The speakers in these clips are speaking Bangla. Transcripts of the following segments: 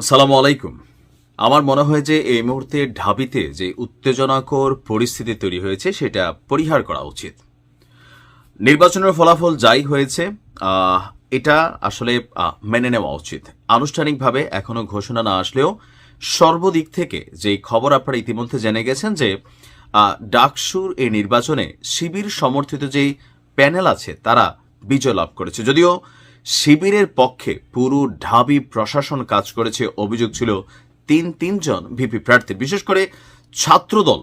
আসসালামু আলাইকুম। আমার মনে হয় যে এই মুহূর্তে ঢাবিতে যে উত্তেজনাকর পরিস্থিতি তৈরি হয়েছে, সেটা পরিহার করা উচিত। নির্বাচনের ফলাফল যাই হয়েছে এটা আসলে মেনে নেওয়া উচিত। আনুষ্ঠানিকভাবে এখনও ঘোষণা না আসলেও সর্বদিক থেকে যে খবর আপনারা ইতিমধ্যে জেনে গেছেন যে ডাকসুর এই নির্বাচনে শিবির সমর্থিত যেই প্যানেল আছে, তারা বিজয় লাভ করেছে। যদিও শিবিরের পক্ষে পুরো ঢাবি প্রশাসন কাজ করেছে। অভিযোগ ছিল তিন তিনজন ভিপি প্রার্থীর বিশেষ করে ছাত্রদল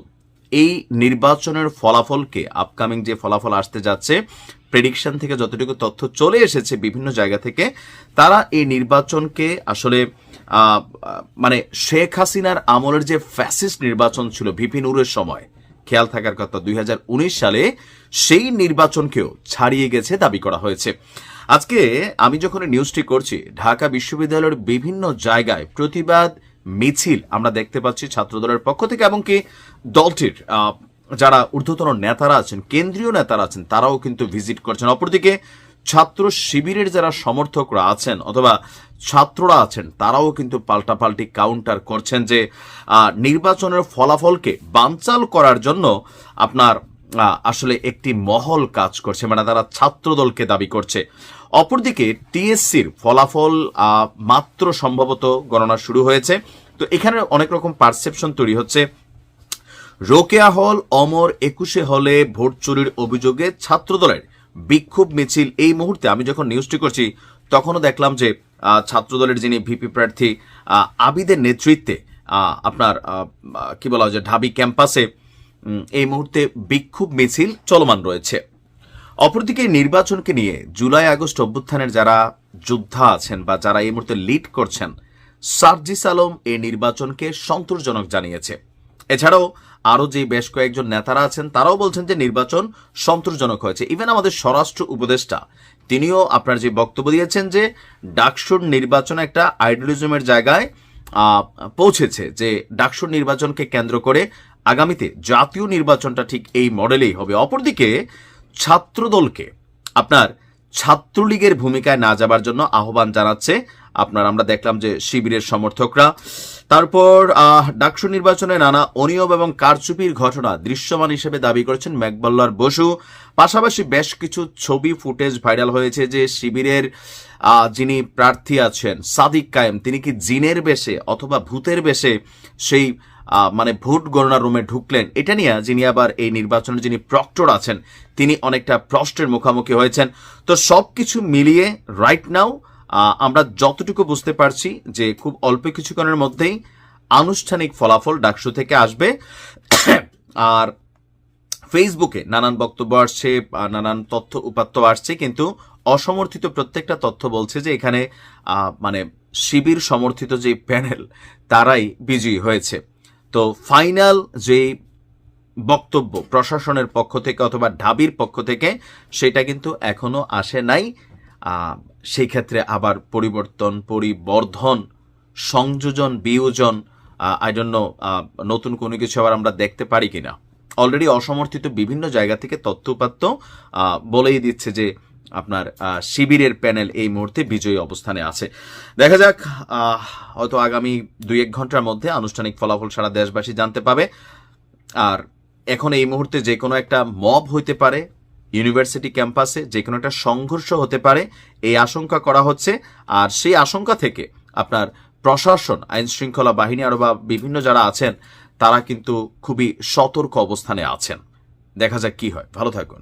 এই নির্বাচনের ফলাফলকে আপকামিং যে ফলাফল আসতে যাচ্ছে প্রেডিকশন থেকে যতটুকু তথ্য চলে এসেছে বিভিন্ন জায়গা থেকে, তারা এই নির্বাচনকে আসলে মানে শেখ হাসিনার আমলের যে ফ্যাসিস্ট নির্বাচন ছিল ভিপি নুরের সময় খেয়াল থাকার কথা, দুই হাজার উনিশ সালে সেই নির্বাচনকেও ছাড়িয়ে গেছে দাবি করা হয়েছে। আজকে আমি যখন নিউজটি করছি, ঢাকা বিশ্ববিদ্যালয়ের বিভিন্ন জায়গায় প্রতিবাদ মিছিল আমরা দেখতে পাচ্ছি ছাত্রদলের পক্ষ থেকে এমনকি দলটির যারা ঊর্ধ্বতন নেতারা আছেন, কেন্দ্রীয় নেতারা আছেন, তারাও কিন্তু ভিজিট করছেন। অপরদিকে ছাত্র শিবিরের যারা সমর্থকরা আছেন অথবা ছাত্ররা আছেন, তারাও কিন্তু পাল্টাপাল্টি কাউন্টার করছেন যে নির্বাচনের ফলাফলকে বানচাল করার জন্য আপনার আসলে একটি মহল কাজ করছে মানে তারা ছাত্রদলকে দাবি করছে। অপরদিকে টিএসসির ফলাফল মাত্র সম্ভবত গণনা শুরু হয়েছে। তো এখানে অনেক রকম পারসেপশন তৈরি হচ্ছে। রোকেয়া হল, অমর একুশে হলে ভোট চুরির অভিযোগে ছাত্রদলের বিক্ষোভ মিছিল এই মুহূর্তে আমি যখন নিউজটি করছি, তখনও দেখলাম যে ছাত্রদলের যিনি ভিপি প্রার্থী আবিদের নেতৃত্বে আপনার কি বলা হয় যে, ঢাবি ক্যাম্পাসে এই মুহূর্তে বিক্ষোভ মিছিল চলমান রয়েছে। অপরদিকে নির্বাচনকে নিয়ে জুলাই আগস্ট অভ্যুত্থানের যারা যোদ্ধা আছেন বা যারা এই মুহূর্তে লিড করছেন, সার্জিস আলম এই নির্বাচনকে সন্তোষজনক জানিয়েছে। এছাড়াও আরও যে বেশ কয়েকজন নেতারা আছেন, তারাও বলছেন যে নির্বাচন সন্তোষজনক হয়েছে। ইভেন আমাদের স্বরাষ্ট্র উপদেষ্টা, তিনিও আপনার যে বক্তব্য দিয়েছেন যে ডাকসুর নির্বাচন একটা আইডিয়ালিজমের জায়গায় পৌঁছেছে যে ডাকসুর নির্বাচনকে কেন্দ্র করে আগামীতে জাতীয় নির্বাচনটা ঠিক এই মডেলেই হবে। অপরদিকে ছাত্রদলকে আপনার ছাত্রলীগের ভূমিকায় না যাবার জন্য আহ্বান জানাচ্ছে আপনার, আমরা দেখলাম যে শিবিরের সমর্থকরা। তারপর ডাকসু নির্বাচনে নানা অনিয়ম এবং কারচুপির ঘটনা দৃশ্যমান হিসেবে দাবি করেছেন ম্যাকবাল্লার বসু। পাশাপাশি বেশ কিছু ছবি, ফুটেজ ভাইরাল হয়েছে যে শিবিরের যিনি প্রার্থী আছেন, সাদিক কায়েম, তিনি কি জিনের বেশে অথবা ভূতের বেশে সেই মানে ভোট গণনা রুমে ঢুকলেন, এটা নিয়ে যিনি আবার এই নির্বাচনের যিনি প্রক্টর আছেন, তিনি অনেকটা প্রশ্নের মুখোমুখি হয়েছেন। তো সবকিছু মিলিয়ে রাইট নাও আমরা যতটুকু বুঝতে পারছি যে খুব অল্প কিছুক্ষণের মধ্যেই আনুষ্ঠানিক ফলাফল ডাকসু থেকে আসবে। আর ফেসবুকে নানান বক্তব্য আসছে নানান তথ্য উপাত্ত আসছে, কিন্তু অসমর্থিত প্রত্যেকটা তথ্য বলছে যে এখানে মানে শিবির সমর্থিত যে প্যানেল, তারাই বিজয়ী হয়েছে। তো ফাইনাল যে বক্তব্য প্রশাসনের পক্ষ থেকে অথবা ঢাবির পক্ষ থেকে, সেটা কিন্তু এখনও আসে নাই। সেই ক্ষেত্রে আবার পরিবর্তন, পরিবর্ধন, সংযোজন, বিয়োজন আই নো নতুন কোনো কিছু আবার আমরা দেখতে পারি কিনা। অলরেডি অসমর্থিত বিভিন্ন জায়গা থেকে তথ্যপাত্য বলেই দিচ্ছে যে আপনার শিবিরের প্যানেল এই মুহূর্তে বিজয়ী অবস্থানে আছে। দেখা যাক হয়তো আগামী দুই এক ঘণ্টার মধ্যে আনুষ্ঠানিক ফলাফল সারা দেশবাসী জানতে পাবে। আর এখন এই মুহূর্তে যে কোনো একটা মব হইতে পারে ইউনিভার্সিটি ক্যাম্পাসে যে কোনো একটা সংঘর্ষ হতে পারে, এই আশঙ্কা করা হচ্ছে। আর সেই আশঙ্কা থেকে আপনার প্রশাসন আইন শৃঙ্খলা বাহিনী আরও বা বিভিন্ন যারা আছেন, তারা কিন্তু খুবই সতর্ক অবস্থানে আছেন। দেখা যাক কি হয়। ভালো থাকুন।